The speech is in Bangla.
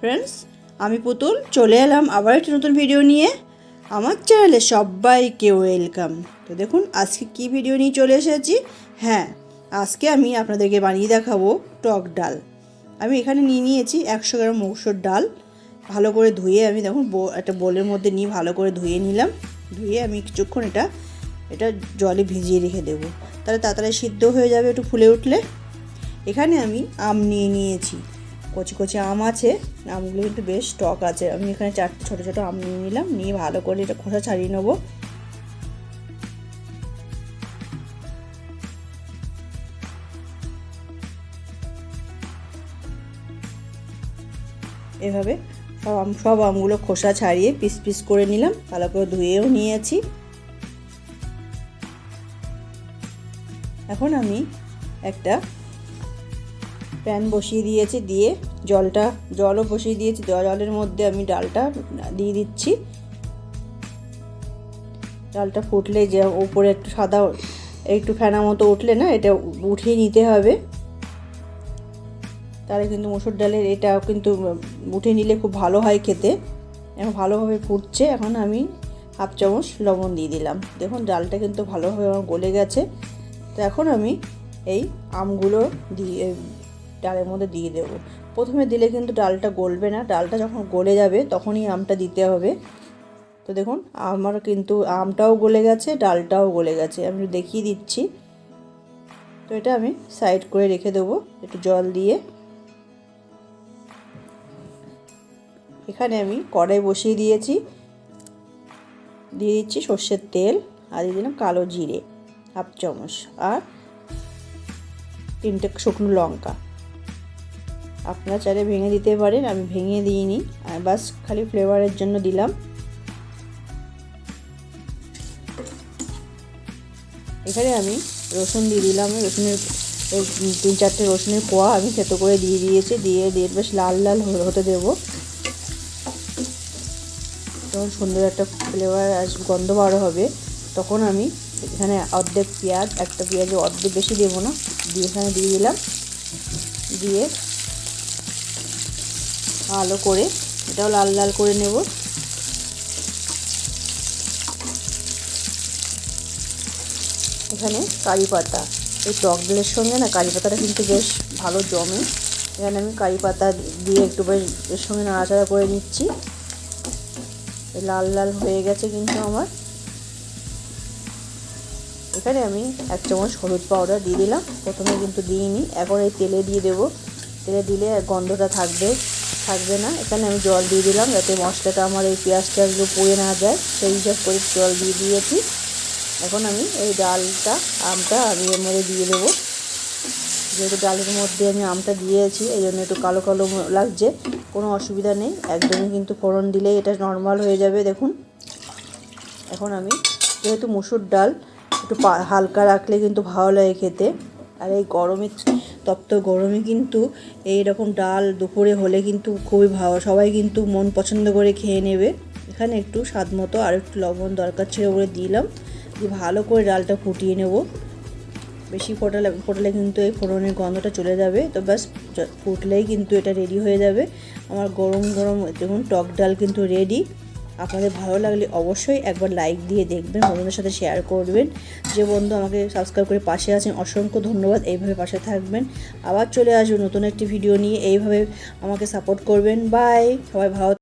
ফ্রেন্ডস আমি পুতুল, চলে এলাম আবার একটা নতুন ভিডিও নিয়ে। আমার চ্যানেলে সবাইকে ওয়েলকাম তো দেখুন, আজকে কি ভিডিও নিয়ে চলে এসেছি? হ্যাঁ আজকে আমি আপনাদেরকে বানিয়ে দেখাবো টক ডাল। আমি এখানে নিয়ে নিয়েছি একশো গ্রাম মৌসুর ডাল। ভালো করে ধুয়ে আমি দেখুন একটা বোলের মধ্যে নিয়ে ভালো করে ধুয়ে নিলাম। ধুয়ে আমি কিছুক্ষণ এটা এটা জলে ভিজিয়ে রেখে দেবো। তাহলে তাড়াতাড়ি সিদ্ধ হয়ে যাবে একটু ফুলে উঠলে। এখানে আমি আম নিয়ে নিয়েছি। কচি কচি আম আছে, আমগুলো কিন্তু বেশ টক আছে। আমি এখানে চারটে ছোটো ছোটো আম নিয়ে নিলাম, নিয়ে ভালো করে এটা খোসা ছাড়িয়ে নেব। এভাবে সব আম, সব আমগুলো খোসা ছাড়িয়ে পিস পিস করে নিলাম, ভালো করে ধুয়েও নিয়েছি। এখন আমি একটা প্যান বসিয়ে দিয়েছি, দিয়ে জলটা, জলও বসিয়ে দিয়েছি জলের মধ্যে আমি ডালটা দিয়ে দিচ্ছি। ডালটা ফুটলে যে উপরে একটু সাদা, একটু ফেনা মতো উঠলে না, এটা উঠিয়ে নিতে হবে। তাহলে কিন্তু মুসুর ডালের এটা কিন্তু উঠে নিলে খুব ভালো হয় খেতে। এখন ভালোভাবে ফুটছে, এখন আমি হাফ চামচ লবণ দিয়ে দিলাম। দেখুন, ডালটা কিন্তু ভালোভাবে আমার গলে গেছে। তো এখন আমি এই আমগুলো দিয়ে, ডালের মধ্যে দিয়ে দেবো। প্রথমে দিলে কিন্তু ডালটা গলবে না, ডালটা যখন গলে যাবে তখনই আমটা দিতে হবে। তো দেখুন, আমার কিন্তু আমটাও গলে গেছে, ডালটাও গলে গেছে, আমি দেখিয়ে দিচ্ছি। তো এটা আমি সাইড করে রেখে দেবো, একটু জল দিয়ে। এখানে আমি কড়াই বসিয়ে দিয়েছি। দিয়ে দিচ্ছি সর্ষের তেল, আর দিয়ে দিলাম কালো জিরে, হাফ চামচ, আর তিনটে শুকনো লঙ্কা। আপনারা চাইলে ভেঙে দিতে পারেন, আমি ভেঙে দিইনি। বাস খালি ফ্লেভারের জন্য দিলাম। এখানে আমি রসুন দিয়ে দিলাম। রসুনের তিন চারটে রসুনের কোয়া আমি থেতো করে দিয়ে দিয়েছি। দিয়ে দিয়ে বেশ লাল লাল হতে দেবো। যখন সুন্দর একটা ফ্লেভার আস, গন্ধ বার হবে, তখন আমি এখানে অর্ধেক পেঁয়াজ, একটা পেঁয়াজে অর্ধেক বেশি দেবো না, দিয়ে এখানে দিয়ে দিলাম। দিয়ে ভালো করে এটাও লাল লাল করে নেব। এখানে কারি পাতা। এই টক ডালের সঙ্গে না কারি পাতাটা কিন্তু বেশ ভালো জমে। এখানে আমি কারি পাতা দিয়ে একটু বেশ এর সঙ্গে নাড়াচাড়া করে নিচ্ছি। লাল লাল হয়ে গেছে কিন্তু আমার। এখানে আমি এক চামচ হলুদ পাউডার দিয়ে দিলাম। প্রথমে কিন্তু দিইনি, এখন এই তেলে দিয়ে দেবো। তেলে দিলে গন্ধটা থাকবে থাকবে না। এখানে আমি জল দিয়ে দিলাম যাতে মশলাটা আমার এই পেঁয়াজটা এগুলো পুড়ে না যায়। সেই হিসাব করে জল দিয়ে দিয়েছি। এখন আমি এই ডালটা, আমটা আমি এর মধ্যে দিয়ে দেবো। যেহেতু ডালের মধ্যে আমি আমটা দিয়েছি, এই জন্য একটু কালো কালো লাগছে। কোনো অসুবিধা নেই। একদমই কিন্তু ফোড়ন দিলেই এটা নর্মাল হয়ে যাবে, দেখুন। এখন আমি, যেহেতু মুসুর ডাল, একটু হালকা রাখলে কিন্তু ভালো লাগে খেতে। আর এই গরমে তপ্ত গরমে কিন্তু এই রকম ডাল দুপুরে হলে কিন্তু খুবই ভালো। সবাই কিন্তু মন পছন্দ করে খেয়ে নেবে। এখানে একটু স্বাদ মতো আর একটু লবণ দরকার ছিল বলে দিলাম। দিয়ে ভালো করে ডালটা ফুটিয়ে নেব। বেশি ফোটালে ফোটালে কিন্তু এই ফোড়নের গন্ধটা চলে যাবে। তো ব্যাস ফুটলেই কিন্তু এটা রেডি হয়ে যাবে। আমার গরম গরম দেখুন টক ডাল কিন্তু রেডি আপনাদের ভালো লাগলে অবশ্যই একবার লাইক দিয়ে দেখবেন, বন্ধুদের সাথে শেয়ার করবেন। যে বন্ধু আমাকে সাবস্ক্রাইব করে পাশে আছেন, অসংখ্য ধন্যবাদ। এইভাবে পাশে থাকবেন। আবার চলে আসব নতুন একটি ভিডিও নিয়ে। এইভাবে আমাকে সাপোর্ট করবেন। বাই সবাই ভালো